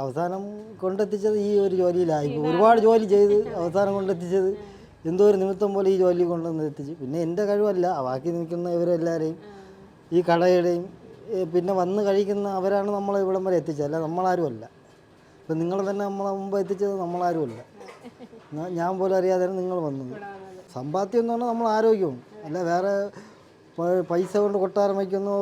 അവസാനം കൊണ്ടെത്തിച്ചത് ഈ ഒരു ജോലിയിലായി. ഒരുപാട് ജോലി ചെയ്ത് അവസാനം കൊണ്ടെത്തിച്ചത് എന്തോ ഒരു നിമിത്തം പോലെ ഈ ജോലി കൊണ്ടുവന്ന് എത്തിച്ചു. പിന്നെ എന്റെ കഴിവല്ല ബാക്കി നിൽക്കുന്ന ഇവരെല്ലാവരെയും ഈ കടയുടെയും പിന്നെ വന്ന് കഴിക്കുന്ന അവരാണ് നമ്മളെ ഇവിടം വരെ എത്തിച്ചത്. അല്ല നമ്മളാരും അല്ല. ഇപ്പം നിങ്ങൾ തന്നെ നമ്മളെ മുമ്പ് എത്തിച്ചത് നമ്മളാരും അല്ല. ഞാൻ പോലും അറിയാതെ നിങ്ങൾ വന്നത്. സമ്പാദ്യം എന്ന് പറഞ്ഞാൽ നമ്മൾ ആരോഗ്യവും അല്ല വേറെ പൈസ കൊണ്ട് കൊട്ടാരം വയ്ക്കുന്നോ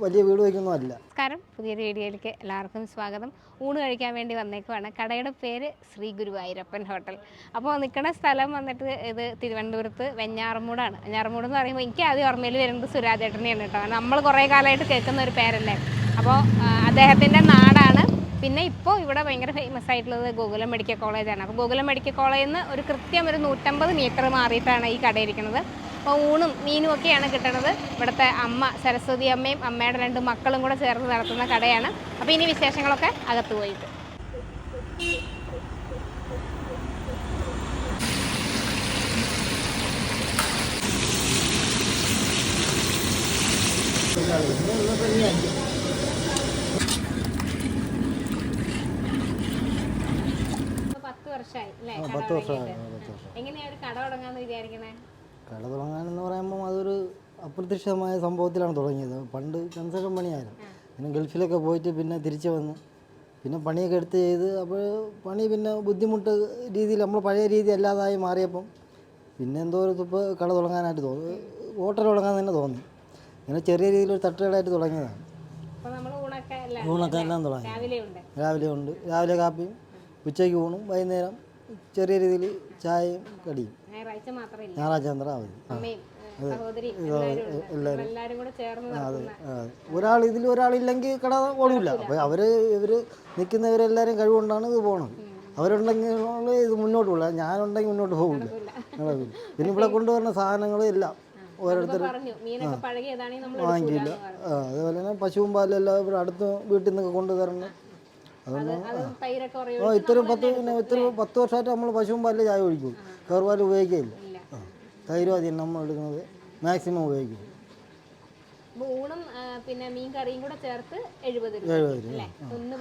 വലിയ വീട് വയ്ക്കുന്നോ അല്ല. നമസ്കാരം. പുതിയൊരു വീഡിയോയിലേക്ക് എല്ലാവർക്കും സ്വാഗതം. ഊണ് കഴിക്കാൻ വേണ്ടി വന്നേക്കുവാണ്. കടയുടെ പേര് ശ്രീ ഗുരുവായൂരപ്പൻ ഹോട്ടൽ. അപ്പോൾ നിൽക്കുന്ന സ്ഥലം വന്നിട്ട് ഇത് തിരുവനന്തപുരത്ത് വെഞ്ഞാറമൂടാണ്. വെഞ്ഞാറമൂട് എന്ന് പറയുമ്പോൾ എനിക്ക് ആദ്യം ഓർമ്മയിൽ വരുന്നത് സുരാജേട്ടനെയാണ് കേട്ടോ. നമ്മൾ കുറേ കാലമായിട്ട് കേൾക്കുന്ന ഒരു പേരല്ലേ? അപ്പോൾ അദ്ദേഹത്തിന്റെ നാടാണ്. പിന്നെ ഇപ്പോൾ ഇവിടെ ഭയങ്കര ഫേമസ് ആയിട്ടുള്ളത് ഗോകുലം മെഡിക്കൽ കോളേജാണ്. അപ്പോൾ ഗോകുലം മെഡിക്കൽ കോളേജിൽ നിന്ന് ഒരു കൃത്യം ഒരു നൂറ്റമ്പത് മീറ്റർ മാറിയിട്ടാണ് ഈ കട ഇരിക്കുന്നത്. അപ്പോൾ ഊണും മീനും ഒക്കെയാണ് കിട്ടണത്. ഇവിടുത്തെ അമ്മ സരസ്വതി അമ്മയും അമ്മയുടെ രണ്ട് മക്കളും കൂടെ ചേർന്ന് നടത്തുന്ന കടയാണ്. അപ്പോൾ ഇനി വിശേഷങ്ങളൊക്കെ അകത്ത് പോയിട്ട്. പത്ത് വർഷമായി അല്ലേ എങ്ങനെയാ ഒരു കട തുടങ്ങാന്ന് വിചാരിക്കണേ കട തുടങ്ങാനെന്ന് പറയുമ്പോൾ അതൊരു അപ്രത്യക്ഷമായ സംഭവത്തിലാണ് തുടങ്ങിയത്. പണ്ട് കൺസ്ട്രക്ഷൻ പണിയായിരുന്നു. പിന്നെ ഗൾഫിലൊക്കെ പോയിട്ട് പിന്നെ തിരിച്ചു വന്ന് പിന്നെ പണിയൊക്കെ എടുത്ത് ചെയ്ത് അപ്പോൾ പണി പിന്നെ ബുദ്ധിമുട്ട് രീതിയിൽ നമ്മൾ പഴയ രീതി അല്ലാതായി മാറിയപ്പം പിന്നെ എന്തോ ഒരു തുപ്പ് കട തുടങ്ങാനായിട്ട് തോന്നി. ഹോട്ടൽ തുടങ്ങാൻ തന്നെ തോന്നി. അങ്ങനെ ചെറിയ രീതിയിൽ ഒരു തട്ടുകടായിട്ട് തുടങ്ങിയതാണ്. ഊണൊക്കെ എല്ലാം തുടങ്ങി. രാവിലെ ഉണ്ട്. രാവിലെ ഉണ്ട്. രാവിലെ കാപ്പിയും ഉച്ചയ്ക്ക് ഊണും വൈകുന്നേരം ചെറിയ രീതിയിൽ ചായയും കടിയും. ഞായറാഴ്ച മാത്രമേ ഞായറാഴ്ച ചന്ദ്ര അവധി ഒരാൾ ഇതിൽ ഒരാളില്ലെങ്കിൽ കട ഓടില്ല അപ്പോൾ അവർ ഇവർ നിൽക്കുന്നവരെല്ലാവരും കഴിവുകൊണ്ടാണ് ഇത് പോണത്. അവരുണ്ടെങ്കിൽ ഇത് മുന്നോട്ട് പോകില്ല ഞാനുണ്ടെങ്കിൽ മുന്നോട്ട് പോകില്ല നടക്കില്ല. പിന്നെ ഇവിടെ കൊണ്ടുവരുന്ന സാധനങ്ങളും എല്ലാം ഓരോരുത്തർ വാങ്ങിക്കില്ല. അതുപോലെ തന്നെ പശുവും പാലും എല്ലാം ഇവിടെ അടുത്ത് വീട്ടിൽ നിന്നൊക്കെ കൊണ്ടുവരണം അതൊന്നും അത് തൈരൊക്കെ കുറയും ആ ഇത്രയും പത്ത് പിന്നെ ഇത്രയും പത്ത് വർഷമായിട്ട് നമ്മൾ പശുവും പാലിൽ ചായ ഒഴിക്കും. കയറുപാൽ ഉപയോഗിക്കുകയില്ല ഇല്ല. ആ തൈരും അതിന് നമ്മൾ എടുക്കുന്നത് മാക്സിമം ഉപയോഗിക്കും. ഊണും പിന്നെ മീൻ കറിയും കൂടെ ചേർത്ത് എഴുപത് രൂപ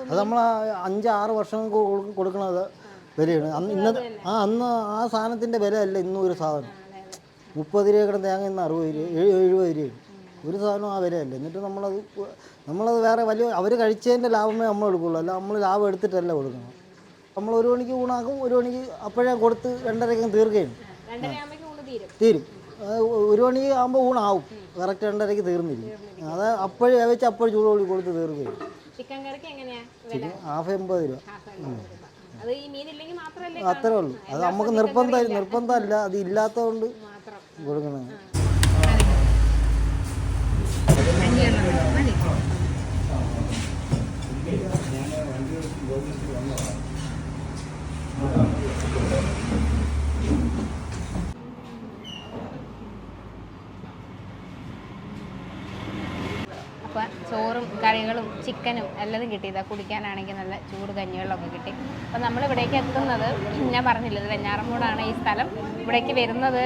അത് നമ്മൾ അഞ്ച് ആറ് വർഷം കൊടുക്കണത് കൊടുക്കുന്നത് വിലയാണ് അന്ന് ഇന്നത്തെ ആ അന്ന് ആ സാധനത്തിന്റെ വില അല്ല ഇന്നും ഒരു സാധനം. മുപ്പത് രൂപ കിടന്ന് തേങ്ങ ഇന്ന് അറുപത് രൂപ എഴു- എഴുപത് രൂപ. ഒരു സാധനം ആ വിലയല്ല. എന്നിട്ട് നമ്മളത് നമ്മളത് വേറെ വലിയ അവർ കഴിച്ചതിന്റെ ലാഭമേ നമ്മൾ എടുക്കുള്ളൂ അല്ല നമ്മൾ ലാഭം എടുത്തിട്ടല്ല കൊടുക്കണം നമ്മൾ ഒരു മണിക്ക് ഊണാക്കും ഒരു മണിക്ക് അപ്പോഴേ കൊടുത്ത് രണ്ടരയ്ക്കും തീർക്കുകയും. തീരും. ഒരു മണി ആകുമ്പോൾ ഊണാവും. കറക്റ്റ് രണ്ടരയ്ക്ക് തീർന്നിരിക്കും അത് അപ്പോഴേ വെച്ച് അപ്പോഴും ചൂടോടി കൊടുത്ത് തീർക്കുകയും. ചിക്കൻ കറിക്ക് എങ്ങനെയാ ഹാഫ് എൺപത് രൂപ. അത്രേ ഉള്ളൂ. അത് നമുക്ക് നിർബന്ധം നിർബന്ധമല്ല. അത് ഇല്ലാത്തതുകൊണ്ട് മാത്രം കൊടുക്കണം അപ്പോൾ ചോറും കറികളും ചിക്കനും എല്ലാം ഇതാ കുടിക്കാനാണെങ്കിൽ നല്ല ചൂട് കഞ്ഞിവെള്ളമൊക്കെ കിട്ടി. അപ്പോൾ നമ്മൾ ഇവിടേക്ക് എത്തുന്നത് ഞാൻ പറഞ്ഞില്ല ഇത് വെഞ്ഞാറമൂടാണ് ഈ സ്ഥലം. ഇവിടേക്ക് വരുന്നത്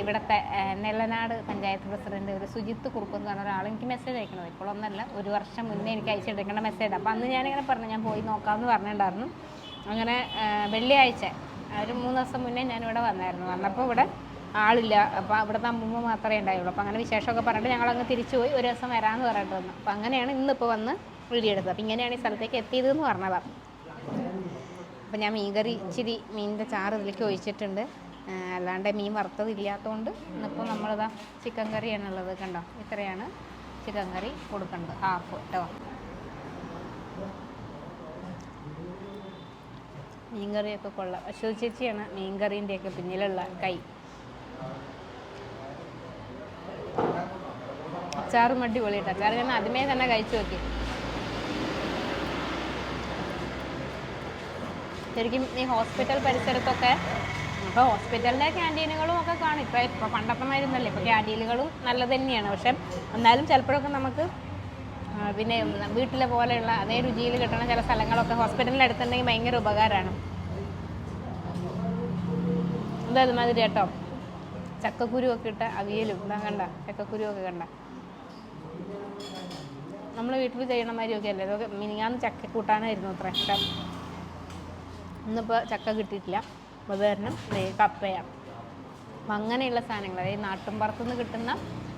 ഇവിടത്തെ നെല്ലനാട് പഞ്ചായത്ത് പ്രസിഡന്റ് ഒരു സുജിത്ത് കുറുപ്പ് എന്ന് പറഞ്ഞ ഒരാൾ എനിക്ക് മെസ്സേജ് അയക്കണത്. ഇപ്പോഴൊന്നല്ല ഒരു വർഷം മുന്നേ എനിക്ക് അയച്ചെടുക്കേണ്ട മെസ്സേജ് അപ്പോൾ അന്ന് ഞാനിങ്ങനെ പറഞ്ഞു ഞാൻ പോയി നോക്കാമെന്ന് പറഞ്ഞിട്ടുണ്ടായിരുന്നു. അങ്ങനെ വെള്ളിയാഴ്ച ഒരു മൂന്ന് ദിവസം മുന്നേ ഇവിടെ വന്നായിരുന്നു. വന്നപ്പോൾ ഇവിടെ ആളില്ല. അപ്പോൾ അവിടുത്തെ അമ്മൂമ്മ മാത്രമേ ഉണ്ടായുള്ളൂ. അപ്പോൾ അങ്ങനെ വിശേഷമൊക്കെ പറഞ്ഞിട്ട് ഞങ്ങൾ അങ്ങ് തിരിച്ചു പോയി ഒരു ദിവസം വരാമെന്ന് പറഞ്ഞിട്ട് വന്നു. അപ്പോൾ അങ്ങനെയാണ് ഇന്നിപ്പോൾ വന്ന് വീഡിയോ എടുത്തത് അപ്പം ഇങ്ങനെയാണ് ഈ സ്ഥലത്തേക്ക് എത്തിയത് എന്ന് പറഞ്ഞതാണ് അപ്പം ഞാൻ മീൻകറി ഇച്ചിരി മീനിന്റെ ചാറ് ഇതിലേക്ക് ഒഴിച്ചിട്ടുണ്ട്. അല്ലാണ്ട് മീൻ വറുത്തത് ഇല്ലാത്തതുകൊണ്ട് ഇന്നിപ്പോൾ നമ്മളിതാ ചിക്കൻ കറിയാണുള്ളത് കണ്ടോ? ഇത്രയാണ് ചിക്കൻ കറി കൊടുക്കേണ്ടത്. ഹാഫ് കേട്ടോ. മീൻകറിയൊക്കെ കൊള്ളാം. അശ്വതി ചേച്ചിയാണ് മീൻകറീന്റെയൊക്കെ പിന്നിലുള്ള കൈ. അച്ചാറും അടിപൊളിയിട്ട് അച്ചാറ് ഞാൻ ആദ്യമേ തന്നെ കഴിച്ചു നോക്കി. ശരിക്കും ഈ ഹോസ്പിറ്റൽ പരിസരത്തൊക്കെ ഇപ്പോൾ ഹോസ്പിറ്റലിലെ ക്യാന്റീനുകളും ഒക്കെ കാണും. ഇപ്പോൾ ഇപ്പോൾ പണ്ടത്തെ മാതിരിന്നല്ലേ ഇപ്പോൾ ക്യാന്റീനുകളും നല്ലത് തന്നെയാണ്. പക്ഷേ എന്നാലും ചിലപ്പോഴൊക്കെ നമുക്ക് പിന്നെ വീട്ടിലെ പോലെയുള്ള അതേ രുചിയിൽ കിട്ടുന്ന ചില സ്ഥലങ്ങളൊക്കെ ഹോസ്പിറ്റലിന്റെ അടുത്തുണ്ടെങ്കിൽ ഭയങ്കര ഉപകാരമാണ്. എന്താ അതുമാതിരി കേട്ടോ. ചക്കക്കുരു ഒക്കെ ഇട്ട അവിയലും. ഇതാ കണ്ട ചക്കക്കുരു ഒക്കെ കണ്ട. നമ്മൾ വീട്ടിൽ ചെയ്യണ മാതിരിയൊക്കെ അല്ലേ? ഇതൊക്കെ മിനിങ്ങാന്ന് ചക്ക കൂട്ടാനായിരുന്നു അത്ര. പക്ഷെ ഇന്നിപ്പോൾ ചക്ക കിട്ടിയിട്ടില്ല. അപ്പോൾ അത് കാരണം കപ്പയാണ് അപ്പം അങ്ങനെയുള്ള സാധനങ്ങൾ അതായത് നാട്ടുംപുറത്തു നിന്ന് കിട്ടുന്ന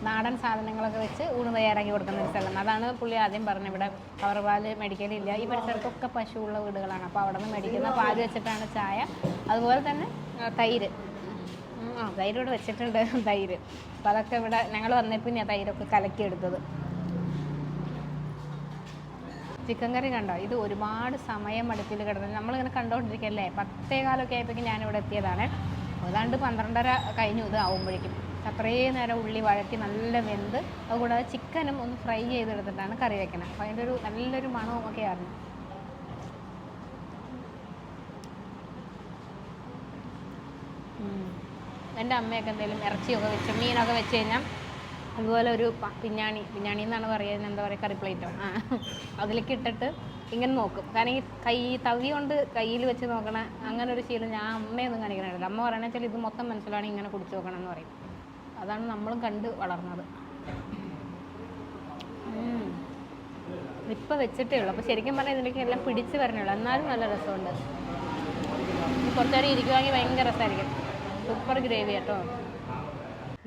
നാടൻ സാധനങ്ങളൊക്കെ വെച്ച് ഊണ് തയ്യാറാക്കി കൊടുക്കുന്ന ഒരു സ്ഥലം. അതാണ് പുള്ളി ആദ്യം പറഞ്ഞത്. ഇവിടെ കവർ പാൽ മേടിക്കലില്ല ഈ പരിസരത്തൊക്കെ പശുവുള്ള വീടുകളാണ്. അപ്പോൾ അവിടെ നിന്ന് മേടിക്കുന്ന പാൽ വെച്ചിട്ടാണ് ചായ. അതുപോലെ തന്നെ തൈര്. ആ തൈര് ഇവിടെ വെച്ചിട്ടുണ്ട്. തൈര്. അപ്പോൾ അതൊക്കെ ഇവിടെ ഞങ്ങൾ വന്നപ്പോൾ തൈരൊക്കെ കലക്കിയെടുത്തത്. ചിക്കൻ കറി കണ്ടോ? ഇത് ഒരുപാട് സമയം അടുപ്പിൽ നമ്മൾ നമ്മളിങ്ങനെ കണ്ടുകൊണ്ടിരിക്കല്ലേ പത്തേ കാലമൊക്കെ ആയപ്പോഴേക്കും ഇവിടെ എത്തിയതാണ്. ഏതാണ്ട് പന്ത്രണ്ടര കഴിഞ്ഞു ഇത് ആവുമ്പോഴേക്കും. അത്രയും നേരം ഉള്ളി വഴറ്റി നല്ല വെന്ത് അതുകൂടാതെ ചിക്കനും ഒന്ന് ഫ്രൈ ചെയ്തെടുത്തിട്ടാണ് കറി വെക്കുന്നത് അപ്പോൾ അതിന്റെ ഒരു നല്ലൊരു മണവും ഒക്കെ ആയിരുന്നു. എന്റെ അമ്മയൊക്കെ എന്തെങ്കിലും ഇറച്ചിയൊക്കെ വെച്ച് മീനൊക്കെ വെച്ച് കഴിഞ്ഞാൽ അതുപോലെ ഒരു പിഞ്ഞാണി പിഞ്ഞാണി എന്നാണ് പറയുന്നത്. എന്താ പറയുക? കറി പ്ലേറ്റോ ആ അതിലേക്ക് ഇട്ടിട്ട് ഇങ്ങനെ നോക്കും. കാരണം ഈ കൈ തവി കൊണ്ട് കയ്യിൽ വെച്ച് നോക്കണ അങ്ങനെ ഒരു ശീലം ഞാൻ അമ്മയൊന്നും കാണിക്കണില്ല അമ്മ പറയണ വെച്ചാൽ ഇത് മൊത്തം മനസ്സിലാണ് ഇങ്ങനെ കുടിച്ചു നോക്കണം എന്ന് പറയും. അതാണ് നമ്മളും കണ്ട് വളർന്നത്. ഇപ്പം വെച്ചിട്ടേ ഉള്ളൂ. അപ്പോൾ ശരിക്കും പറഞ്ഞാൽ ഇതിലേക്ക് എല്ലാം പിടിച്ച് വരണേ ഉള്ളൂ. എന്നാലും നല്ല രസമുണ്ട്. കുറച്ചേരം ഇരിക്കുവാണെങ്കിൽ ഭയങ്കര രസമായിരിക്കും സൂപ്പർ ഗ്രേവി കേട്ടോ.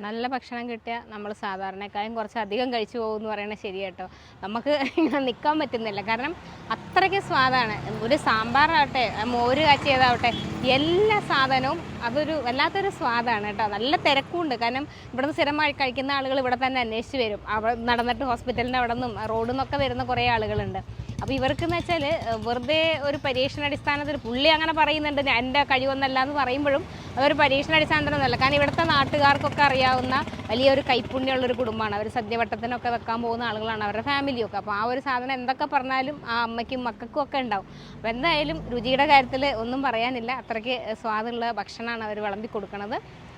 നല്ല ഭക്ഷണം കിട്ടിയാൽ നമ്മൾ സാധാരണക്കാരും കുറച്ച് അധികം കഴിച്ചു പോകും എന്ന് പറയുന്നത് ശരി കേട്ടോ. നമുക്ക് ഇങ്ങനെ നിൽക്കാൻ പറ്റുന്നില്ല. കാരണം അത്രയ്ക്ക് സ്വാദാണ്. ഒരു സാമ്പാറാവട്ടെ മോര് കാച്ചിയതാവട്ടെ എല്ലാ സാധനവും അതൊരു വല്ലാത്തൊരു സ്വാദാണ് കേട്ടോ. നല്ല തിരക്കുണ്ട് കാരണം ഇവിടുന്ന് സ്ഥിരമായി കഴിക്കുന്ന ആളുകൾ ഇവിടെ തന്നെ അന്വേഷിച്ച് വരും. അവിടെ നടന്നിട്ട് ഹോസ്പിറ്റലിന്റെ അവിടെ നിന്നും റോഡിൽ നിന്നൊക്കെ വരുന്ന കുറേ ആളുകളുണ്ട്. അപ്പോൾ ഇവർക്ക് ഇവർക്കെന്ന് വെച്ചാൽ വെറുതെ ഒരു പരീക്ഷണാടിസ്ഥാനത്തിൽ പുള്ളി അങ്ങനെ പറയുന്നുണ്ട് എന്റെ കഴിവൊന്നല്ല എന്ന് പറയുമ്പോഴും അതൊരു പരീക്ഷണാടിസ്ഥാനത്തിലൊന്നുമല്ല കാരണം ഇവിടുത്തെ നാട്ടുകാർക്കൊക്കെ അറിയാവുന്ന വലിയൊരു കൈപ്പുണ്യമുള്ളൊരു കുടുംബമാണ്. അവർ സദ്യവട്ടത്തിനൊക്കെ വെക്കാൻ പോകുന്ന ആളുകളാണ് അവരുടെ ഫാമിലിയൊക്കെ. അപ്പോൾ ആ ഒരു സാധനം എന്തൊക്കെ പറഞ്ഞാലും ആ അമ്മയ്ക്കും മക്കൾക്കും ഒക്കെ ഉണ്ടാവും. അപ്പോൾ എന്തായാലും രുചിയുടെ കാര്യത്തിൽ ഒന്നും പറയാനില്ല. അത്രയ്ക്ക് സ്വാദുള്ള ഭക്ഷണമാണ് അവർ വിളമ്പി കൊടുക്കുന്നത്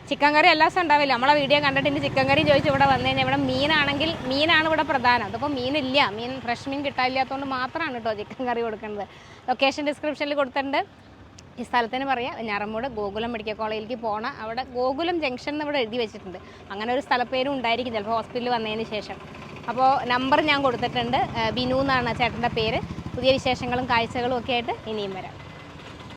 ചിക്കൻ കറി എല്ലാ ദിവസം ഉണ്ടാവില്ല. നമ്മളെ വീഡിയോ കണ്ടിട്ട് ഇനി ചിക്കൻ കറി ചോദിച്ച് ഇവിടെ വന്നു കഴിഞ്ഞാൽ ഇവിടെ മീനാണെങ്കിൽ മീനാണ് ഇവിടെ പ്രധാനം. അതിപ്പോൾ മീനില്ല. മീൻ ഫ്രഷ് മീൻ കിട്ടാനില്ലാത്തതുകൊണ്ട് മാത്രമാണ് കേട്ടോ ചിക്കൻ കറി കൊടുക്കുന്നത് ലൊക്കേഷൻ ഡിസ്ക്രിപ്ഷനിൽ കൊടുത്തിട്ടുണ്ട്. ഈ സ്ഥലത്തിന് പറയാം ഞാറമ്മൂട് ഗോകുലം മെഡിക്കൽ കോളേജിലേക്ക് പോകണം അവിടെ ഗോകുലം ജംഗ്ഷൻ എന്ന് ഇവിടെ എഴുതി വെച്ചിട്ടുണ്ട്. അങ്ങനെ ഒരു സ്ഥലപ്പേരും ഉണ്ടായിരിക്കും ചിലപ്പോൾ ഹോസ്പിറ്റലിൽ വന്നതിന് ശേഷം. അപ്പോൾ നമ്പർ ഞാൻ കൊടുത്തിട്ടുണ്ട് ബിനു എന്നാണ് ചേട്ടന്റെ പേര്. പുതിയ വിശേഷങ്ങളും കാഴ്ചകളും ഒക്കെ ആയിട്ട് ഇനിയും വരാം.